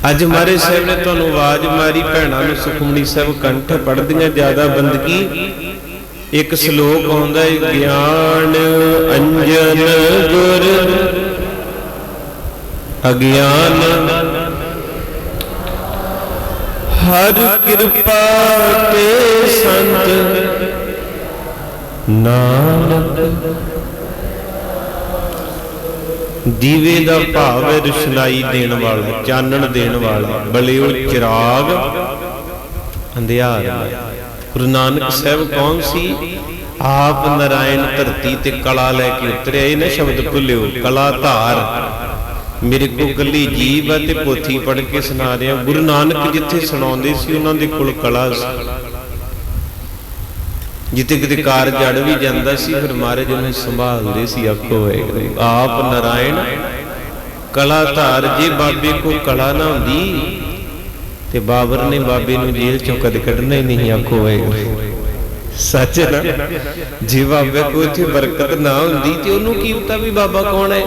ਅੱਜ ਮਾਰੇ ਸਾਹਿਬ ਨੇ ਤੁਹਾਨੂੰ ਆਵਾਜ਼ ਮਾਰੀ, ਭੈਣਾਂ ਨੂੰ ਸੁਖਮਣੀ ਸਾਹਿਬ ਕੰਠ ਪੜਦੀਆਂ ਜ਼ਿਆਦਾ ਬੰਦਗੀ। ਇੱਕ ਸ਼ਲੋਕ ਆਉਂਦਾ ਹੈ, ਗਿਆਨ ਅੰਜਨ ਗੁਰ, ਅਗਿਆਨ ਹਰ ਕਿਰਪਾ ਤੇ ਸੰਤ ਨਾਨਕ ਦੀਵੇ ਦਾ ਭਾਵ ਹੈ ਰੁਸ਼ਨਾਈ ਦੇਣ ਵਾਲਾ, ਚਾਨਣ ਦੇਣ ਵਾਲਾ ਬਲਿਓ ਚਿਰਾਗ। ਅੰਧਿਆਰ ਗੁਰੂ ਨਾਨਕ ਸਾਹਿਬ ਕੌਣ ਸੀ? ਆਪ ਨਰਾਇਣ ਧਰਤੀ ਤੇ ਕਲਾ ਲੈ ਕੇ ਉਤਰਿਆ। ਇਹ ਨਾ ਸ਼ਬਦ ਭੁੱਲਿਓ ਕਲਾ ਧਾਰ ਮੇਰੇ ਕੋ ਕੱਲੀ ਜੀਵ ਹੈ ਤੇ ਪੋਥੀ ਪੜ੍ਹ ਕੇ ਸੁਣਾ ਰਿਹਾ। ਗੁਰੂ ਨਾਨਕ ਜਿੱਥੇ ਸੁਣਾਉਂਦੇ ਸੀ, ਉਹਨਾਂ ਦੇ ਕੋਲ ਕਲਾ ਸੀ। ਜਿੱਤੇ ਕਿਤੇ ਕਾਰ ਜੜ ਵੀ ਜਾਂਦਾ ਸੀ ਫਿਰ ਮਹਾਰਾਜ ਉਹਨੂੰ ਸੰਭਾਲਦੇ ਸੀ ਆਖੋ ਵਾਹਿਗੁਰੂ ਆਪ ਨਰਾਇਣ ਕਲਾ ਧਾਰ ਜੇ ਬਾਬੇ ਕੋ ਕਲਾ ਨਾ ਹੁੰਦੀ ਤੇ ਬਾਬਰ ਨੇ ਬਾਬੇ ਨੂੰ ਜੇਲ੍ਹ ਚੋਂ ਕਦ ਕੱਢਣਾ ਹੀ ਨਹੀਂ ਆਖੋ ਵਾਹਿਗੁਰੂ। ਸੱਚ ਨਾ ਜੇ ਬਾਬੇ ਕੋ ਇੱਥੇ ਬਰਕਤ ਨਾ ਹੁੰਦੀ ਤੇ ਉਹਨੂੰ ਕੀ ਪਤਾ ਵੀ ਬਾਬਾ ਕੌਣ ਹੈ?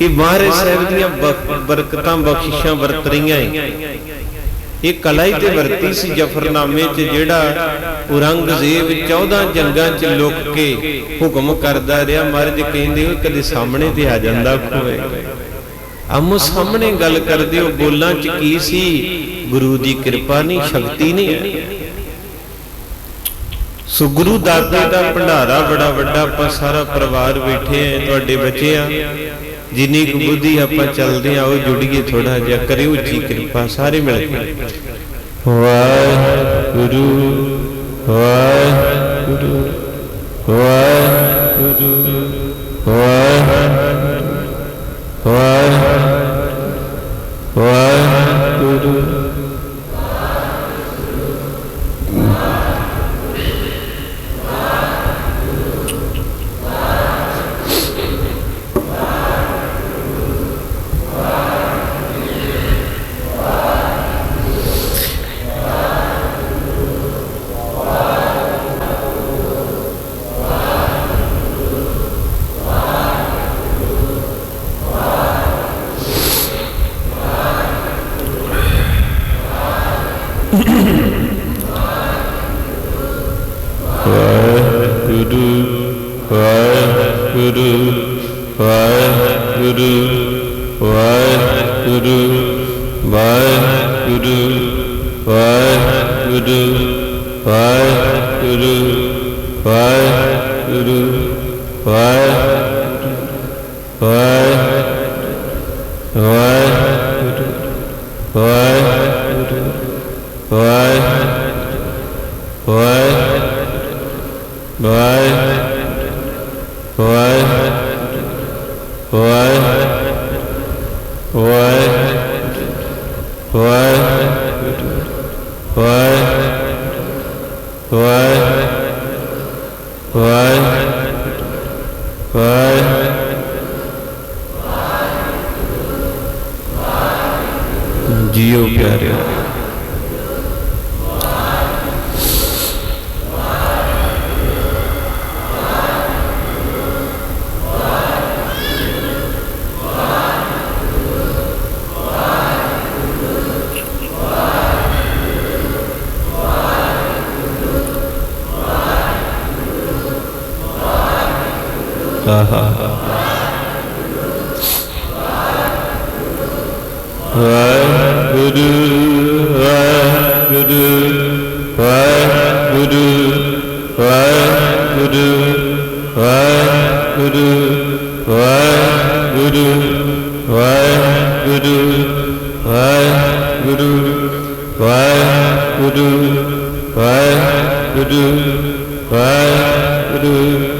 ਇਹ ਮਹਾਰਾਜ ਸਾਹਿਬ ਦੀਆਂ ਬਰਕਤਾਂ ਬਖਸ਼ਿਸ਼ਾਂ ਵਰਤ ਰਹੀਆਂ ਹੈ ਇਹ ਕਲਾ ਹੀ ਤੇ ਵਰਤੀ ਸੀ ਜਫਰਨਾਮੇ 'ਚ ਜਿਹੜਾ ਔਰੰਗਜ਼ੇਬ 14 ਜੰਗਾਂ 'ਚ ਲੁਕ ਕੇ ਹੁਕਮ ਕਰਦਾ ਰਿਹਾ। ਮਹਾਰਾਜ ਕਹਿੰਦੇ ਹੋ ਕਦੇ ਸਾਹਮਣੇ ਤੇ ਆ ਜਾਂਦਾ ਖੋਏ ਆਮੋ ਸਾਹਮਣੇ ਗੱਲ ਕਰਦੇ ਹੋ, ਬੋਲਾਂ 'ਚ ਕੀ ਸੀ? ਗੁਰੂ ਦੀ ਕਿਰਪਾ ਨਹੀਂ, ਸ਼ਕਤੀ ਨਹੀਂ ਹੈ। ਸੋ ਗੁਰੂ ਦਾਤੇ ਦਾ ਭੰਡਾਰਾ ਬੜਾ ਵੱਡਾ, ਆਪਾਂ ਸਾਰਾ ਪਰਿਵਾਰ ਬੈਠੇ ਆ ਤੁਹਾਡੇ ਬੱਚੇ ਆ ਜਿੰਨੀ ਕੁ ਬੁੱਧੀ ਆਪਾਂ ਚੱਲਦੇ ਆ ਉਹ ਜੁੜੀਏ ਥੋੜਾ ਜਿਹਾ ਕਰਿਓ ਜੀ ਕਿਰਪਾ ਸਾਰੇ ਮਿਲ ਕੇ। ਵਾਹਿਗੁਰੂ ਵਾਹਿਗੁਰੂ ਵਾਹਿਗੁਰੂ। ਗੁਰ ਵਾਹਿਗੁਰੂ। ਆਹਾ ਵਾਹਿਗੁਰੂ ਵਾਹਿਗੁਰੂ ਵਾਹਿਗੁਰੂ ਵਾਹਿਗੁਰੂ ਵਾਹਿਗੁਰੂ ਵਾਹਿਗੁਰੂ ਵਾਹਿਗੁਰੂ ਵਾਹਿਗੁਰੂ ਵਾਹਿਗੁਰੂ ਵਾਹਿਗੁਰੂ ਵਾਹਿਗੁਰੂ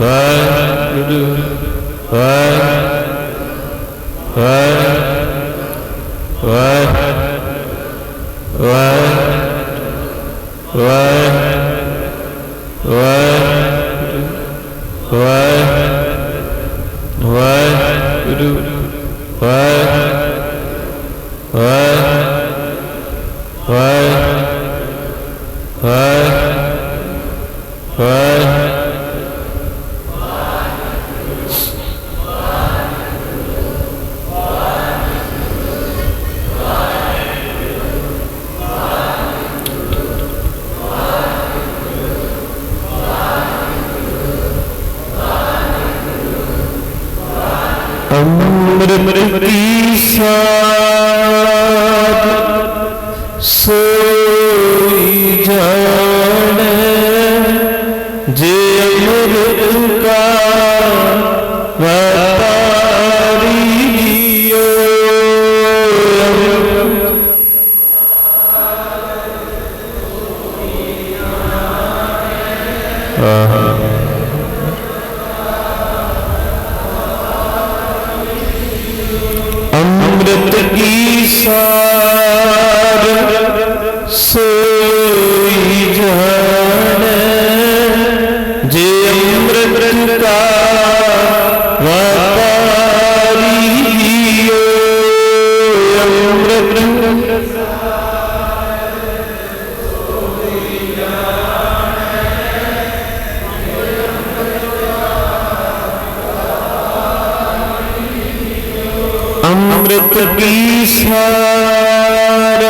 ਵਾਹਿਗੁਰੂ ਵਾਹਿਗੁਰੂ ਅੰਮ੍ਰਿਤ ਕੀ ਸਾਧ ਅੰਮ੍ਰਿਤ ਕੀ ਸਾਰ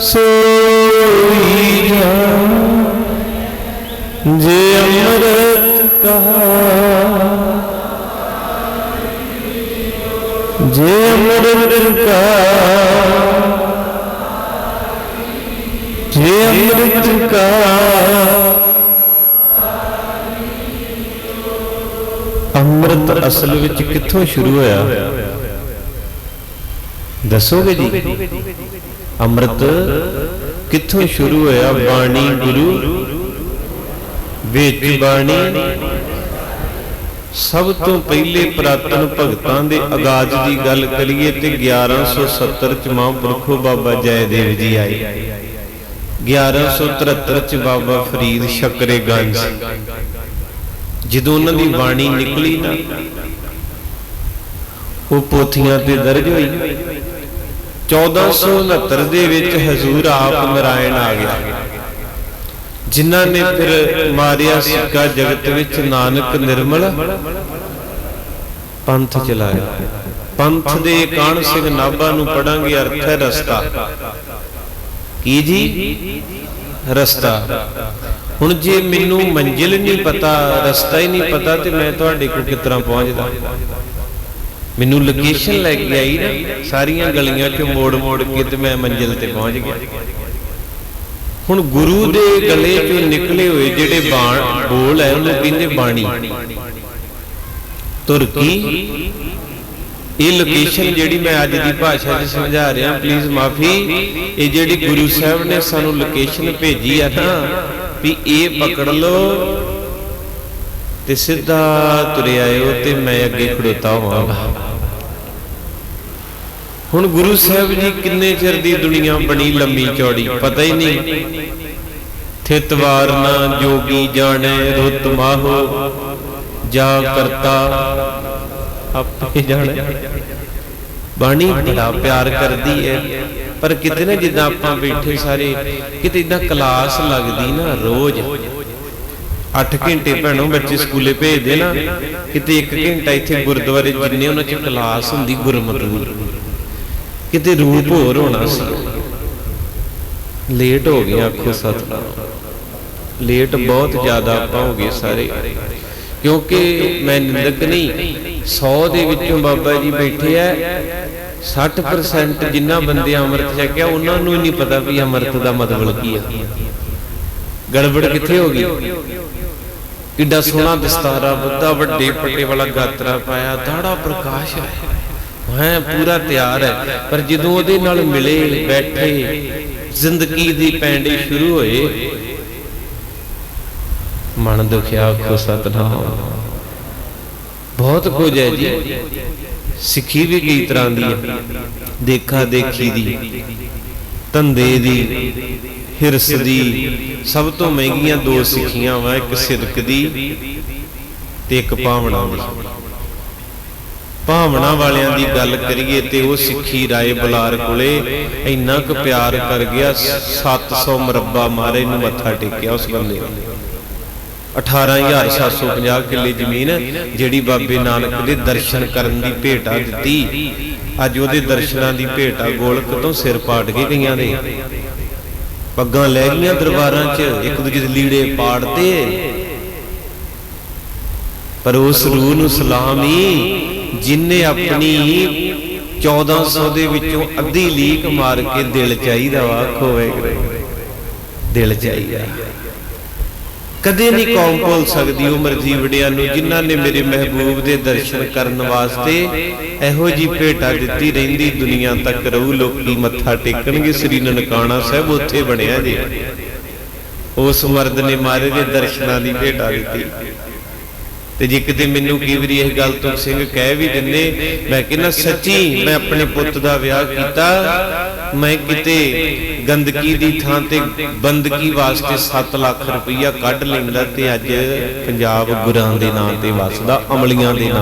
ਸੋਈ ਜਾ ਜੇ ਅੰਮ੍ਰਿਤ ਕਹਾ, ਜੇ ਅੰਮ੍ਰਿਤ ਕਾ ਜੇ ਅੰਮ੍ਰਿਤ ਕਾ ਅੰਮ੍ਰਿਤ ਅਸਲ ਵਿੱਚ ਕਿੱਥੋਂ ਸ਼ੁਰੂ ਹੋਇਆ? ਦੱਸੋਗੇ ਜੀ? ਅੰਮ੍ਰਿਤ ਕਿੱਥੋਂ ਸ਼ੁਰੂ ਹੋਇਆ? ਬਾਣੀ ਗੁਰੂ ਵਿੱਚ ਬਾਣੀ। ਸਭ ਤੋਂ ਪਹਿਲੇ ਪ੍ਰਾਤਨ ਭਗਤਾਂ ਦੇ ਆਗਾਜ਼ ਦੀ ਗੱਲ ਕਰੀਏ ਤੇ 1170 ਚ ਮਹਾਂਪੁਰਖੋ ਬਾਬਾ ਜੈਦੇਵ ਜੀ ਆਏ। 1173 ਚ ਬਾਬਾ ਫਰੀਦ ਸ਼ਕਰੇ ਗੰਜ। ਜਦੋਂ ਉਹਨਾਂ ਦੀ ਬਾਣੀ ਨਿਕਲੀ ਨਾ ਉਹ ਪੋਥੀਆਂ ਤੇ ਦਰਜ ਹੋਈ। 1469 ਦੇ ਵਿੱਚ ਹਜ਼ੂਰ ਆਪ ਨਰਾਇਣ ਆ ਗਿਆ। ਜਿਨ੍ਹਾਂ ਨੇ ਫਿਰ ਮਾਰਿਆ ਸਿੱਕਾ ਜਗਤ ਵਿੱਚ ਨਾਨਕ ਨਿਰਮਲ ਪੰਥ ਚਲਾਇਆ ਪੰਥ ਦੇ ਕਾਣ ਸਿੰਘ ਨਾਭਾ ਨੂੰ ਪੜਾਂਗੇ ਅਰਥ ਹੈ ਰਸਤਾ। ਕੀ ਜੀ? ਰਸਤਾ। ਹੁਣ ਜੇ ਮੈਨੂੰ ਮੰਜ਼ਿਲ ਨਹੀਂ ਪਤਾ, ਰਸਤਾ ਹੀ ਨਹੀਂ ਪਤਾ ਤੇ ਮੈਂ ਤੁਹਾਡੇ ਕੋਲ ਕਿਸ ਤਰ੍ਹਾਂ ਪਹੁੰਚਦਾ? ਮੈਨੂੰ ਲੋਕੇਸ਼ਨ ਲੈ ਕੇ ਆਈ ਨਾ, ਸਾਰੀਆਂ ਗਲੀਆਂ 'ਚ ਮੋੜ ਮੋੜ ਕੇ ਤੇ ਮੈਂ ਮੰਜ਼ਿਲ ਤੇ ਪਹੁੰਚ ਗਿਆ। ਹੁਣ ਗੁਰੂ ਦੇ ਗਲੇ 'ਚੋਂ ਨਿਕਲੇ ਹੋਏ ਜਿਹੜੇ ਬਾਣ, ਬੋਲ ਹੈ, ਉਹਨੂੰ ਕਹਿੰਦੇ ਬਾਣੀ। ਤੁਰਕੀ ਇਹ ਲੋਕੇਸ਼ਨ ਜਿਹੜੀ ਮੈਂ ਅੱਜ ਦੀ ਭਾਸ਼ਾ 'ਚ ਸਮਝਾ ਰਿਹਾ ਪਲੀਜ਼ ਮਾਫੀ, ਇਹ ਜਿਹੜੀ ਗੁਰੂ ਸਾਹਿਬ ਨੇ ਸਾਨੂੰ ਲੋਕੇਸ਼ਨ ਭੇਜੀ ਆ ਨਾ, ਵੀ ਇਹ ਪਕੜ ਲਓ ਤੇ ਸਿੱਧਾ ਤੁਰੇ ਆਇਓ ਤੇ ਮੈਂ ਅੱਗੇ ਖੜੋਤਾ ਹੋਵਾਂਗਾ। ਹੁਣ ਗੁਰੂ ਸਾਹਿਬ ਜੀ ਕਿੰਨੇ ਚਿਰ ਦੀ ਦੁਨੀਆ ਬਣੀ ਲੰਮੀ ਚੌੜੀ, ਪਤਾ ਹੀ ਨਹੀਂ। ਥਿਤਵਾਰ ਨਾ ਜੋਗੀ ਜਾਣੈ, ਰੁੱਤ ਮਾਹੋ, ਜਾ ਕਰਤਾ ਆਪੇ ਜਾਣੈ। ਬਾਣੀ ਬੜਾ ਪਿਆਰ ਕਰਦੀ ਹੈ ਪਰ ਕਿਤੇ ਨਾ ਜਿੱਦਾਂ ਆਪਾਂ ਬੈਠੇ ਸਾਰੇ, ਕਿਤੇ ਇਦਾਂ ਕਲਾਸ ਲੱਗਦੀ ਨਾ ਰੋਜ਼। 8 ਘੰਟੇ ਭੈਣੋ ਬੱਚੇ ਸਕੂਲੇ ਭੇਜਦੇ ਨਾ, ਕਿਤੇ 1 ਘੰਟਾ ਇੱਥੇ ਗੁਰਦੁਆਰੇ ਜਿੰਨੇ ਉਹਨਾਂ 'ਚ ਕਲਾਸ ਹੁੰਦੀ ਗੁਰਮਤਿ। ਕਿਤੇ ਰੂਪ ਹੋਰ ਹੋਣਾ ਸੀ। ਲੇਟ ਹੋ ਗਏ ਆਖੋ ਸਤਿਨਾਮ। ਲੇਟ ਬਹੁਤ ਜ਼ਿਆਦਾ ਆਪਾਂ ਹੋ ਗਏ ਸਾਰੇ। ਕਿਉਂਕਿ ਮੈਂ ਨਿੰਦਕ ਨਹੀਂ 100 ਦੇ ਵਿੱਚੋਂ ਬਾਬਾ ਜੀ ਬੈਠੇ ਆ 60% ਜਿੰਨਾ ਬੰਦੇ ਅੰਮ੍ਰਿਤ ਛਕਿਆ, ਉਹਨਾਂ ਨੂੰ ਹੀ ਨਹੀਂ ਪਤਾ ਵੀ ਅੰਮ੍ਰਿਤ ਦਾ ਮਤਲਬ ਕੀ ਹੈ ਗੜਬੜ ਕਿੱਥੇ ਹੋ ਗਈ? ਕਿੱਡਾ ਸੋਹਣਾ ਦਸਤਾਰਾ ਬੁੱਧਾ ਵੱਡੇ ਪੱਟੇ ਵਾਲਾ ਗਾਤਰਾ ਪਾਇਆ, ਦਾੜਾ ਪ੍ਰਕਾਸ਼ ਹੈ ਹੈ, ਪੂਰਾ ਤਿਆਰ ਹੈ। ਪਰ ਜਦੋਂ ਉਹਦੇ ਨਾਲ ਮਿਲੇ, ਬੈਠੇ, ਜ਼ਿੰਦਗੀ ਦੀ ਪੈਂਡੇ ਸ਼ੁਰੂ ਹੋਏ, ਮਨ ਦੁਖਿਆ ਕੋ ਸਤਨਾਮ। ਬਹੁਤ ਕੁਝ ਹੈ ਜੀ। ਸਿੱਖੀ ਵੀ ਕਈ ਤਰ੍ਹਾਂ ਦੀ ਹੈ। ਦੇਖਾ ਦੇਖੀ ਦੀ, ਧੰਦੇ ਦੀ, ਹਿਰਸ ਦੀ, ਸਭ ਤੋਂ ਮਹਿੰਗੀਆਂ ਦੋ ਸਿੱਖੀਆਂ ਵਾ, ਇੱਕ ਸਿਰਕ ਦੀ ਤੇ ਇੱਕ ਭਾਵਨਾ ਦੀ। ਭਾਵਨਾ ਵਾਲਿਆਂ ਦੀ ਗੱਲ ਕਰੀਏ ਤੇ ਉਹ ਸਿੱਖੀ ਰਾਏ ਬੁਲਾਰ ਕੋਲੇ ਇੰਨਾ ਕੁ ਪਿਆਰ ਕਰ ਗਿਆ 700 ਮਰੱਬਾ ਮਾਰੇ ਨੂੰ ਮੱਥਾ ਟੇਕਿਆ ਉਸ ਬੰਦੇ ਨੇ। 18750 ਕਿੱਲੇ ਜ਼ਮੀਨ ਜਿਹੜੀ ਬਾਬੇ ਨਾਨਕ ਦੇ ਦਰਸ਼ਨ ਕਰਨ ਦੀ ਭੇਟਾ ਦਿੱਤੀ। ਅੱਜ ਉਹਦੇ ਦਰਸ਼ਨਾਂ ਦੀ ਭੇਟਾ ਗੋਲਕ ਤੋਂ ਸਿਰ ਪਾੜ ਕੇ ਗਈਆਂ ਨੇ। ਪੱਗਾਂ ਲੈ ਗਈਆਂ ਦਰਬਾਰਾਂ 'ਚ ਇੱਕ ਦੂਜੇ ਦੇ ਲੀੜੇ ਪਾੜਤੇ। ਪਰ ਉਸ ਰੂਹ ਨੂੰ ਸਲਾਮ ਹੀ ਜਿਨਨੇ ਆਪਣੀ 1400 ਦੇ ਵਿੱਚੋਂ ਅੱਧੀ ਲੀਕ ਮਾਰ ਕੇ ਦਿਲ ਚਾਹੀਦਾ ਆਖੋ ਵੈਗਰੇ ਦਿਲ ਚਾਹੀਦਾ। ਕਦੇ ਨਹੀਂ ਕੌਮ ਭੁੱਲ ਸਕਦੀ ਉਮਰ ਜੀਵੜਿਆਂ ਨੂੰ ਜਿਨ੍ਹਾਂ ਨੇ ਮੇਰੇ ਮਹਿਬੂਬ ਦੇ ਦਰਸ਼ਨ ਕਰਨ ਵਾਸਤੇ ਇਹੋ ਜੀ ਭੇਟਾ ਦਿੱਤੀ ਰਹਿੰਦੀ ਦੁਨੀਆ ਤੱਕ ਰਹੂ ਲੋਕੀ ਮੱਥਾ ਟੇਕਣਗੇ ਸ੍ਰੀ ਨਨਕਾਣਾ ਸਾਹਿਬ ਉੱਥੇ ਬਣਿਆ ਜੀ। ਉਸ ਮਰਦ ਨੇ ਮਾਰੇ ਦੇ ਦਰਸ਼ਨਾਂ ਦੀ ਭੇਟਾ ਦਿੱਤੀ। ਤੇ ਜੇ ਕਿਤੇ ਮੈਨੂੰ ਕਈ ਵਾਰੀ ਇਹ ਗੱਲ ਤੋਂ ਸਿੰਘ ਕਹਿ ਵੀ ਦਿੰਦੇ, ਮੈਂ ਕਹਿੰਦਾ, ਸੱਚੀ ਮੈਂ ਆਪਣੇ ਪੁੱਤ ਦਾ ਵਿਆਹ ਕੀਤਾ, ਮੈਂ ਕਿਤੇ ਗੰਦਗੀ ਦੀ ਥਾਂ ਤੇ ਬੰਦਗੀ ਵਾਸਤੇ 7 ਲੱਖ ਰੁਪਈਆ ਕੱਢ ਲੈਂਦਾ ਤੇ ਅੱਜ ਪੰਜਾਬ ਗੁਰਾਂ ਦੇ ਨਾਂ ਤੇ ਵਸਦਾ, ਅਮਲੀਆਂ ਦੇ ਨਾਂ